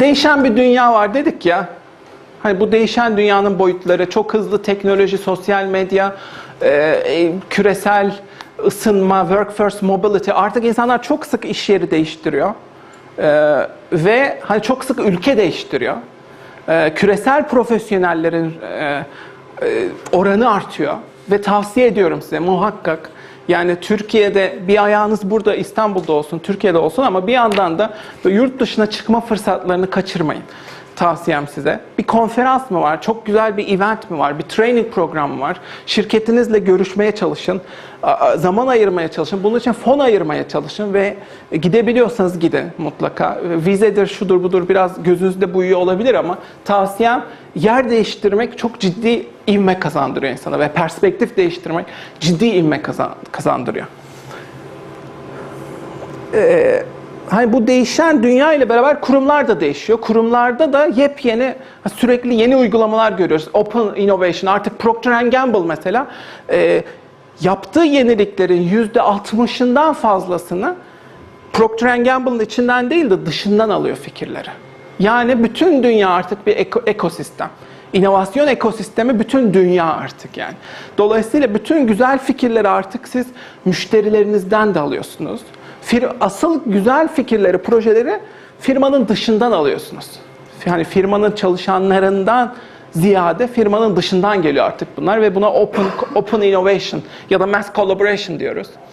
Değişen bir dünya var dedik ya. Hani bu değişen dünyanın boyutları, çok hızlı teknoloji, sosyal medya, e, e, küresel ısınma, workforce mobility. Artık insanlar çok sık iş yeri değiştiriyor. E, ve hani çok sık ülke değiştiriyor. E, küresel profesyonellerin e, e, oranı artıyor. Ve tavsiye ediyorum size muhakkak yani Türkiye'de bir ayağınız burada İstanbul'da olsun, Türkiye'de olsun ama bir yandan da yurt dışına çıkma fırsatlarını kaçırmayın. Tavsiyem size. Bir konferans mı var? Çok güzel bir event mi var? Bir training programı mı var? Şirketinizle görüşmeye çalışın. Zaman ayırmaya çalışın. Bunun için fon ayırmaya çalışın ve gidebiliyorsanız gidin mutlaka. Vizedir, şudur budur biraz gözünüzde buyuyor olabilir ama tavsiyem yer değiştirmek çok ciddi ivme kazandırıyor insana ve perspektif değiştirmek ciddi ivme kazan- kazandırıyor. Ee, hani bu değişen dünya ile beraber kurumlar da değişiyor. Kurumlarda da yepyeni sürekli yeni uygulamalar görüyoruz. Open innovation artık Procter Gamble mesela e, yaptığı yeniliklerin yüzde 60'ından fazlasını Procter Gamble'ın içinden değil de dışından alıyor fikirleri. Yani bütün dünya artık bir eko- ekosistem. İnovasyon ekosistemi bütün dünya artık yani. Dolayısıyla bütün güzel fikirleri artık siz müşterilerinizden de alıyorsunuz. Asıl güzel fikirleri, projeleri firmanın dışından alıyorsunuz. Yani firmanın çalışanlarından ziyade firmanın dışından geliyor artık bunlar ve buna open open innovation ya da mass collaboration diyoruz.